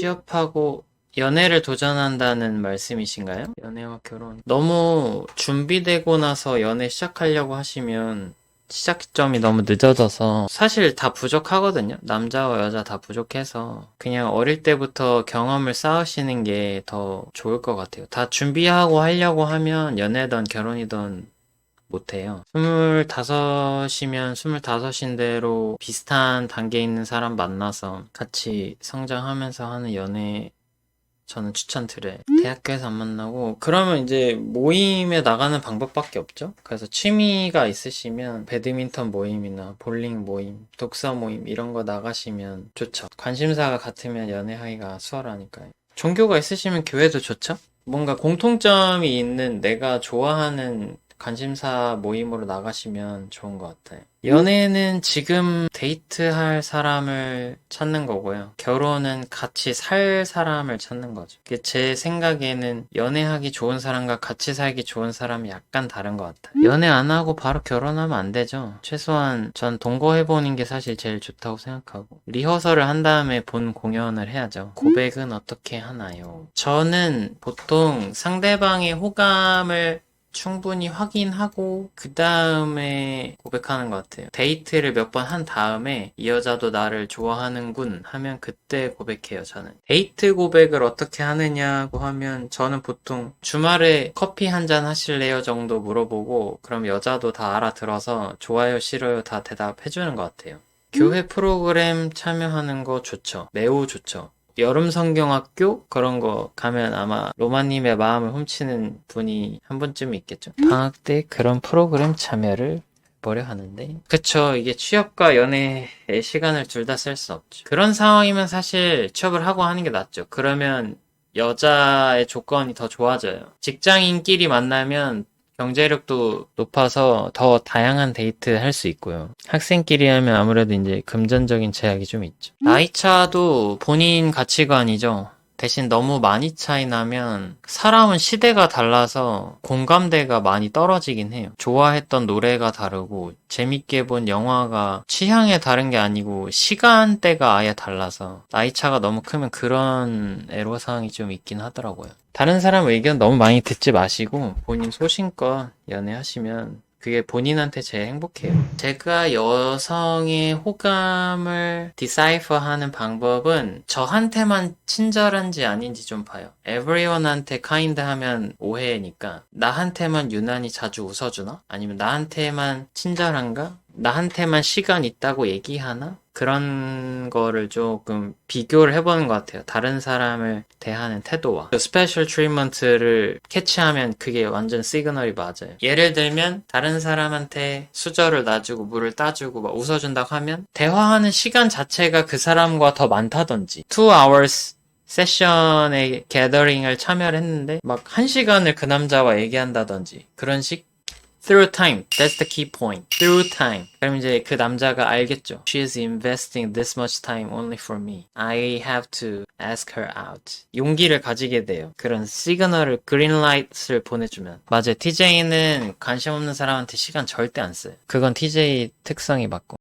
취업하고 연애를 도전한다는 말씀이신가요? 연애와 결혼. 너무 준비되고 나서 연애 시작하려고 하시면 시작점이 너무 늦어져서 사실 다 부족하거든요. 남자와 여자 다 부족해서 그냥 어릴 때부터 경험을 쌓으시는 게 더 좋을 것 같아요. 다 준비하고 하려고 하면 연애든 결혼이든 못해요. 스물다섯이면 스물다섯인 대로 비슷한 단계에 있는 사람 만나서 같이 성장하면서 하는 연애 저는 추천드려요. 대학교에서 안 만나고 그러면 이제 모임에 나가는 방법밖에 없죠. 그래서 취미가 있으시면 배드민턴 모임이나 볼링 모임, 독서 모임 이런 거 나가시면 좋죠. 관심사가 같으면 연애하기가 수월하니까요. 종교가 있으시면 교회도 좋죠. 뭔가 공통점이 있는 내가 좋아하는 관심사 모임으로 나가시면 좋은 것 같아요. 연애는 지금 데이트할 사람을 찾는 거고요. 결혼은 같이 살 사람을 찾는 거죠. 제 생각에는 연애하기 좋은 사람과 같이 살기 좋은 사람이 약간 다른 것 같아요. 연애 안 하고 바로 결혼하면 안 되죠. 최소한 전 동거해보는 게 사실 제일 좋다고 생각하고 리허설을 한 다음에 본 공연을 해야죠. 고백은 어떻게 하나요? 저는 보통 상대방의 호감을 충분히 확인하고 그 다음에 고백하는 것 같아요. 데이트를 몇 번 한 다음에 이 여자도 나를 좋아하는군 하면 그때 고백해요. 저는 데이트 고백을 어떻게 하느냐고 하면 저는 보통 주말에 커피 한 잔 하실래요 정도 물어보고 그럼 여자도 다 알아들어서 좋아요 싫어요 다 대답해주는 것 같아요. 교회 프로그램 참여하는 거 좋죠. 매우 좋죠. 여름 성경학교 그런 거 가면 아마 로마님의 마음을 훔치는 분이 한 분쯤 있겠죠. 방학 때 그런 프로그램 참여를 보려 하는데 그쵸 이게 취업과 연애의 시간을 둘 다 쓸 수 없죠. 그런 상황이면 사실 취업을 하고 하는 게 낫죠. 그러면 여자의 조건이 더 좋아져요. 직장인끼리 만나면 경제력도 높아서 더 다양한 데이트 할 수 있고요. 학생끼리 하면 아무래도 이제 금전적인 제약이 좀 있죠. 나이 차도 본인 가치관이죠. 대신 너무 많이 차이 나면 사람은 시대가 달라서 공감대가 많이 떨어지긴 해요. 좋아했던 노래가 다르고 재밌게 본 영화가 취향에 다른 게 아니고 시간대가 아예 달라서 나이 차가 너무 크면 그런 애로사항이 좀 있긴 하더라고요. 다른 사람 의견 너무 많이 듣지 마시고 본인 소신껏 연애하시면 그게 본인한테 제일 행복해요. 제가 여성의 호감을 디사이퍼하는 방법은 저한테만 친절한지 아닌지 좀 봐요. everyone한테 kind 하면 오해니까 나한테만 유난히 자주 웃어주나? 아니면 나한테만 친절한가? 나한테만 시간 있다고 얘기하나? 그런 거를 조금 비교를 해보는 것 같아요. 다른 사람을 대하는 태도와. 스페셜 트리먼트를 캐치하면 그게 완전 시그널이 맞아요. 예를 들면 다른 사람한테 수저를 놔주고 물을 따주고 막 웃어준다고 하면 대화하는 시간 자체가 그 사람과 더 많다든지 2 hours 세션에 게더링을 참여를 했는데 막 한 시간을 그 남자와 얘기한다든지 그런 식 through time. That's the key point. through time. 그럼 이제 그 남자가 알겠죠. She is investing this much time only for me. I have to ask her out. 용기를 가지게 돼요. 그런 시그널을 그린라이트를 보내주면. 맞아요. TJ는 관심 없는 사람한테 시간 절대 안 써요. 그건 TJ 특성이 맞고.